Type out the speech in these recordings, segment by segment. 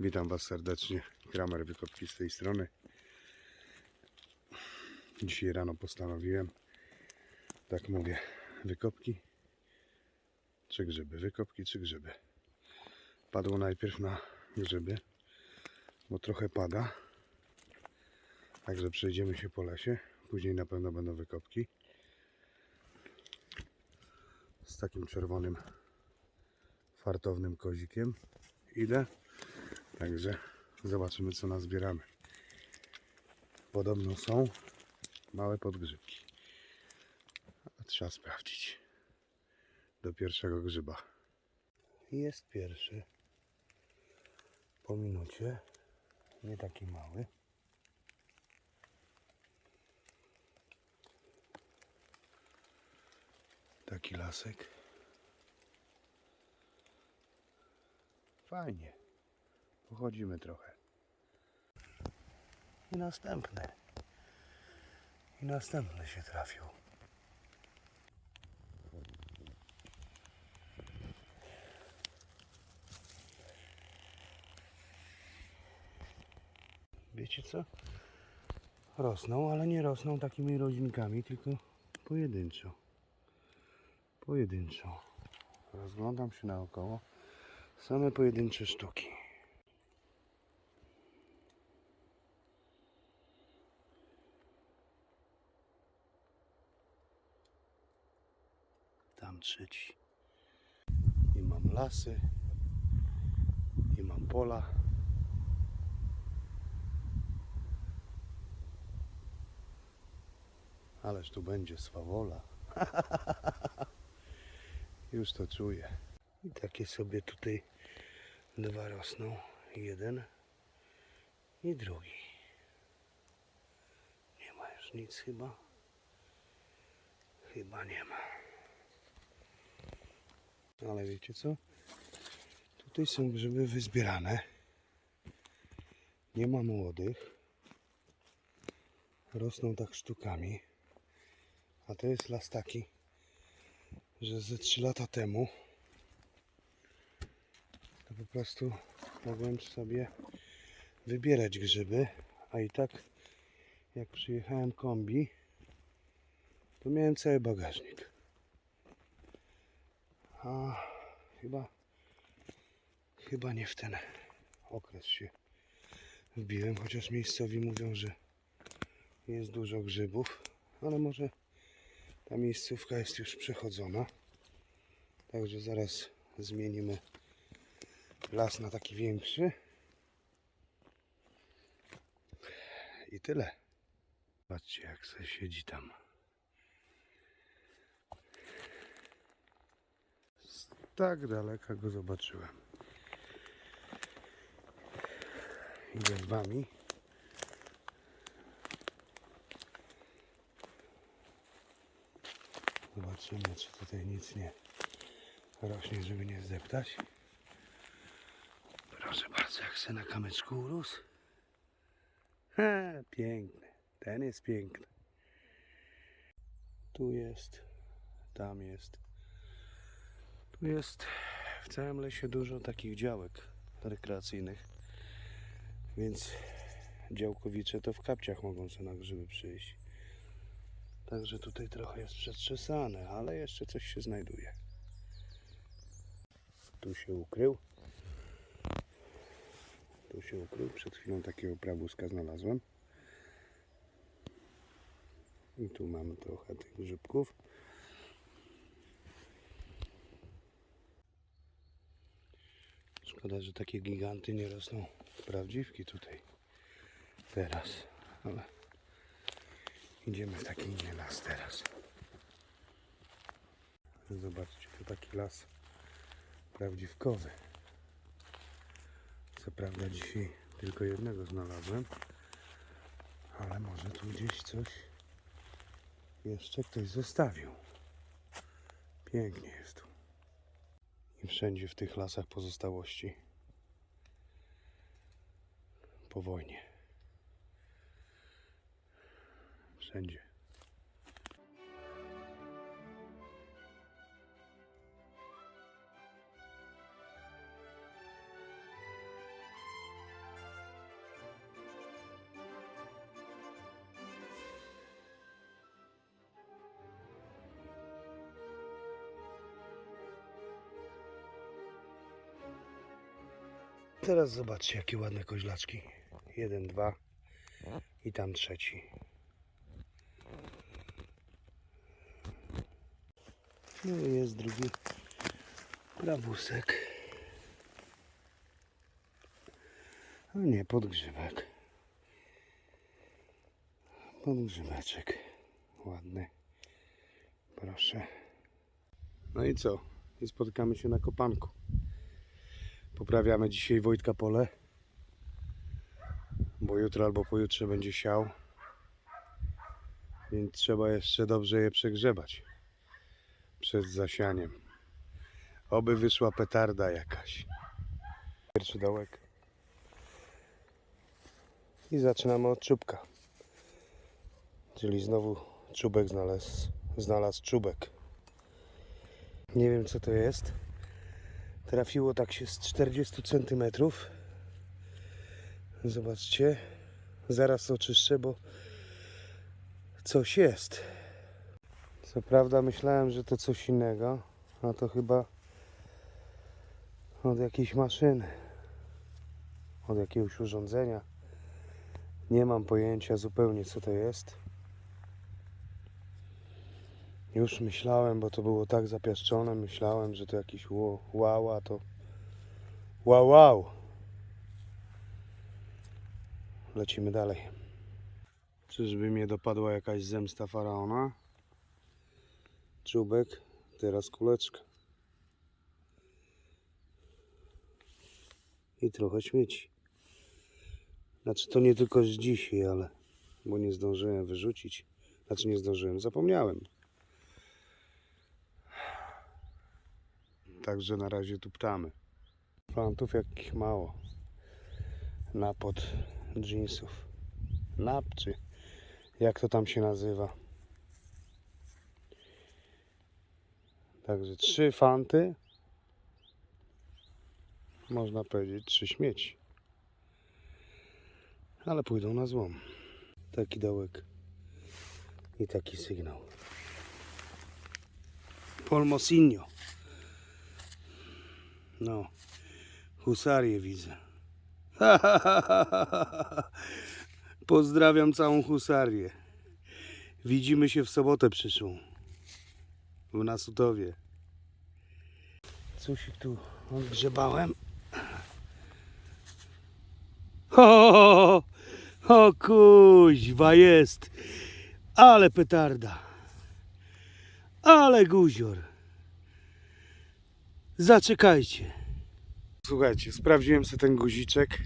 Witam Was serdecznie. Kramer Wykopki z tej strony. Dzisiaj rano postanowiłem, tak mówię, wykopki czy grzyby. Wykopki czy grzyby. Padło najpierw na grzyby, bo trochę pada. Także przejdziemy się po lesie. Później na pewno będą wykopki. Z takim czerwonym fartownym kozikiem. Idę. Także zobaczymy co nazbieramy. Podobno są małe podgrzybki. A trzeba sprawdzić. Do pierwszego grzyba. Jest pierwszy. Po minucie. Nie taki mały. Taki lasek. Fajnie. Pochodzimy trochę. I następny. I następny się trafił. Wiecie co? Rosną, ale nie rosną takimi rodzinkami, tylko pojedynczo. Pojedynczo. Rozglądam się naokoło. Same pojedyncze sztuki. Tam trzeci. I mam lasy. I mam pola. Ależ tu będzie swawola. Już to czuję. I takie sobie tutaj dwa rosną. Jeden i drugi. Nie ma już nic chyba. Chyba nie ma. Ale wiecie co? Tutaj są grzyby wyzbierane. Nie ma młodych. Rosną tak sztukami. A to jest las taki, że ze 3 lata temu to po prostu mogłem sobie wybierać grzyby, a i tak jak przyjechałem kombi, to miałem cały bagażnik. A chyba chyba nie w ten okres się wbiłem, chociaż miejscowi mówią, że jest dużo grzybów, ale może ta miejscówka jest już przechodzona. Także zaraz zmienimy las na taki większy. I tyle. Patrzcie jak se siedzi tam. Tak daleka go zobaczyłem. Idę z wami. Zobaczymy, czy tutaj nic nie rośnie, żeby nie zdeptać. Proszę bardzo, jak se na kamyczku urósł. Ha, piękny. Ten jest piękny. Tu jest, tam jest. Tu jest w całym lesie dużo takich działek rekreacyjnych. Więc działkowicze to w kapciach mogą sobie na grzyby przyjść. Także tutaj trochę jest przetrzesane, ale jeszcze coś się znajduje. Tu się ukrył. Tu się ukrył. Przed chwilą takiego prabuska znalazłem. I tu mamy trochę tych grzybków. Szkoda, że takie giganty nie rosną prawdziwki tutaj teraz, ale idziemy w taki inny las teraz. Zobaczcie, tu taki las prawdziwkowy. Co prawda dzisiaj tylko jednego znalazłem, ale może tu gdzieś coś jeszcze ktoś zostawił. Pięknie jest tu. I wszędzie w tych lasach pozostałości po wojnie. Wszędzie. Teraz zobaczcie, jakie ładne koźlaczki. Jeden, dwa i tam trzeci. No i jest drugi prawusek. A nie, podgrzybek. Podgrzybeczek. Ładny. Proszę. No i co? I spotykamy się na kopanku. Poprawiamy dzisiaj Wojtka pole. Bo jutro albo pojutrze będzie siał. Więc trzeba jeszcze dobrze je przegrzebać. Przed zasianiem. Oby wyszła petarda jakaś. Pierwszy dołek. I zaczynamy od czubka. Czyli znowu czubek znalazł, znalazł czubek. Nie wiem co to jest. Trafiło tak się z 40 cm. Zobaczcie. Zaraz oczyszczę, bo coś jest. Co prawda myślałem, że to coś innego, a to chyba od jakiejś maszyny. Od jakiegoś urządzenia. Nie mam pojęcia zupełnie co to jest. Już myślałem, bo to było tak zapiaszczone, myślałem, że to jakiś wow, to wow, wow. Lecimy dalej. Czyżby mnie dopadła jakaś zemsta faraona? Czubek, teraz kuleczka. I trochę śmieci. Znaczy to nie tylko z dzisiaj, ale bo nie zdążyłem wyrzucić. Znaczy nie zdążyłem, zapomniałem. Także na razie tu ptamy. Plantów jakich mało. Napod jeansów. Nap czy jak to tam się nazywa. Także trzy fanty. Można powiedzieć trzy śmieci. Ale pójdą na złom. Taki dołek i taki sygnał. Polmosinio. No, husarię widzę. Pozdrawiam całą husarię. Widzimy się w sobotę przyszłą. W Nasutowie. Coś tu odgrzebałem. O, o kuźwa jest. Ale petarda. Ale guzior. Zaczekajcie. Słuchajcie, sprawdziłem sobie ten guziczek.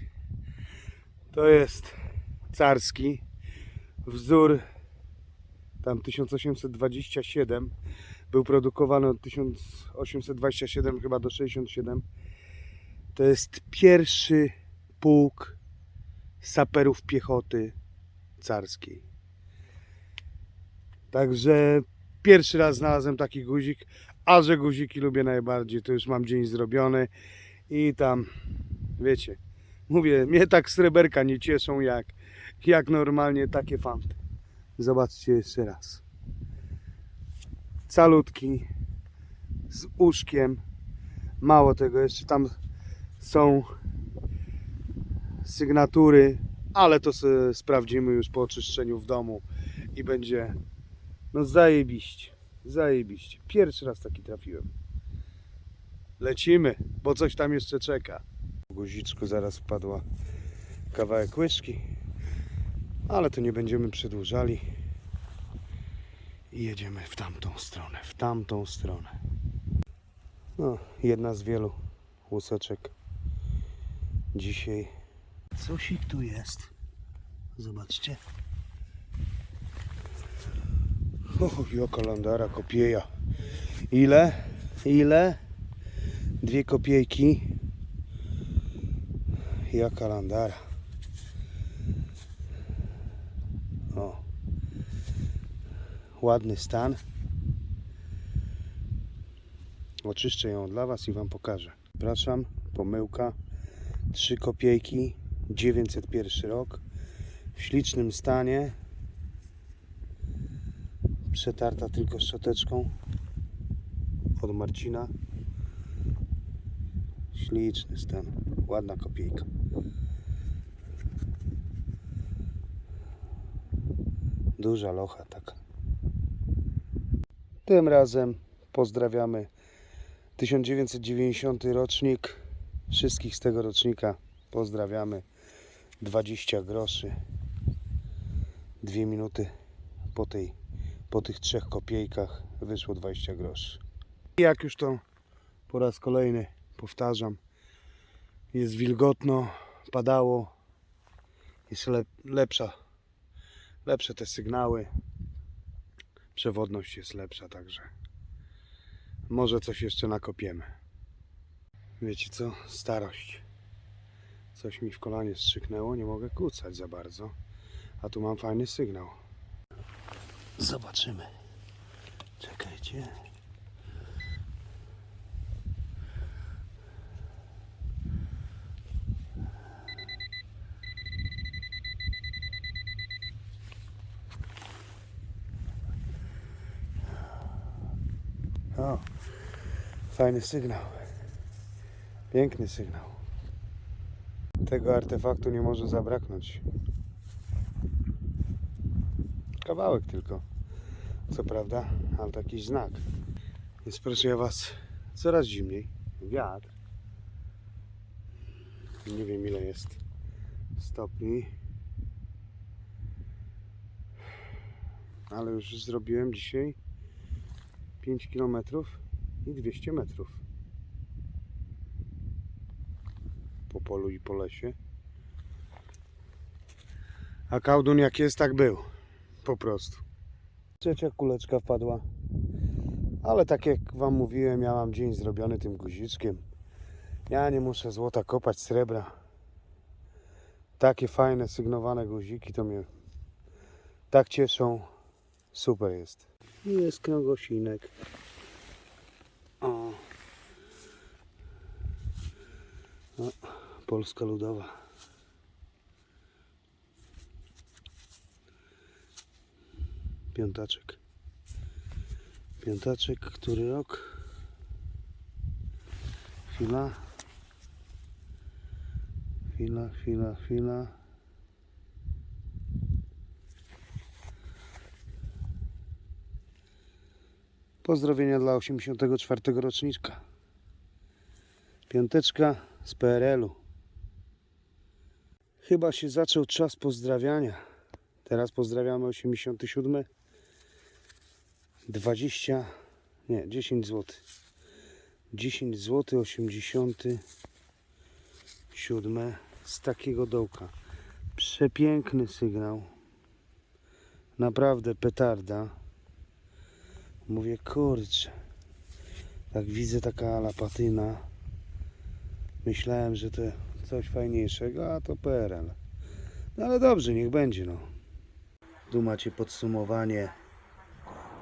To jest carski. Wzór tam 1827. Był produkowany od 1827 chyba do 67. To jest pierwszy pułk saperów piechoty carskiej. Także pierwszy raz znalazłem taki guzik, a że guziki lubię najbardziej, to już mam dzień zrobiony i tam, wiecie, mówię, mnie tak sreberka nie cieszą jak, jak normalnie takie fanty. Zobaczcie jeszcze raz. Calutki, z uszkiem, mało tego, jeszcze tam są sygnatury, ale to sprawdzimy już po oczyszczeniu w domu i będzie no zajebiście, zajebiście. Pierwszy raz taki trafiłem. Lecimy, bo coś tam jeszcze czeka. W guziczku zaraz wpadła kawałek łyżki, ale to nie będziemy przedłużali. I jedziemy w tamtą stronę, w tamtą stronę. No, jedna z wielu łuseczek dzisiaj. Coś ich tu jest. Zobaczcie. O, jaka landara, kopieja. Ile? Ile? Dwie kopiejki. Jaka landara. O. Ładny stan. Oczyszczę ją dla Was i Wam pokażę. Przepraszam, pomyłka. Trzy kopiejki. 901 rok. W ślicznym stanie przetarta tylko szczoteczką od Marcina. Śliczny stan. Ładna kopiejka. Duża locha taka. Tym razem pozdrawiamy 1990 rocznik. Wszystkich z tego rocznika pozdrawiamy. 20 groszy. Dwie minuty po, tej, po tych trzech kopiejkach wyszło 20 groszy. I jak już to po raz kolejny powtarzam, jest wilgotno, padało, jest lep, lepsza, lepsze te sygnały, przewodność jest lepsza, także może coś jeszcze nakopiemy. Wiecie co? Starość. Coś mi w kolanie strzyknęło, nie mogę kucać za bardzo. A tu mam fajny sygnał. Zobaczymy. Czekajcie. O, fajny sygnał. Piękny sygnał. Tego artefaktu nie może zabraknąć. Kawałek tylko. Co prawda, ale taki znak. Więc proszę Was, coraz zimniej. Wiatr. Nie wiem ile jest stopni. Ale już zrobiłem dzisiaj 5 km i 200 metrów. Po polu i po lesie. A kałdun jak jest, tak był. Po prostu. Trzecia kuleczka wpadła. Ale tak jak Wam mówiłem, ja mam dzień zrobiony tym guziczkiem. Ja nie muszę złota kopać, srebra. Takie fajne, sygnowane guziki to mnie tak cieszą. Super jest. Jest krągosinek. O. o. Polska Ludowa. Piątaczek. Piątaczek, który rok? Chwila. Chwila, chwila, chwila. Pozdrowienia dla 84 roczniczka. Piąteczka z PRL-u. Chyba się zaczął czas pozdrawiania. Teraz pozdrawiamy 87. 20, nie, 10 zł. 10 zł 87 z takiego dołka. Przepiękny sygnał. Naprawdę petarda. Mówię, kurczę. Tak widzę taka alapatyna. Myślałem, że to coś fajniejszego, a to PRL. No ale dobrze, niech będzie no. Tu macie podsumowanie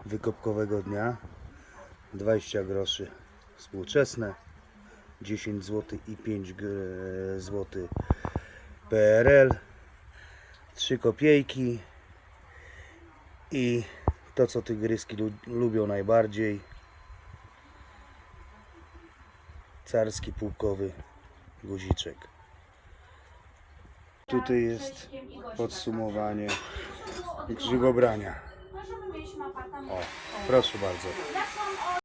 wykopkowego dnia. 20 groszy współczesne. 10 zł i 5 zł PRL. 3 kopiejki. I to co tygryski lu lubią najbardziej. Carski pułkowy guziczek. Tutaj jest podsumowanie grzybobrania. Mieliśmy apartament. O, proszę bardzo.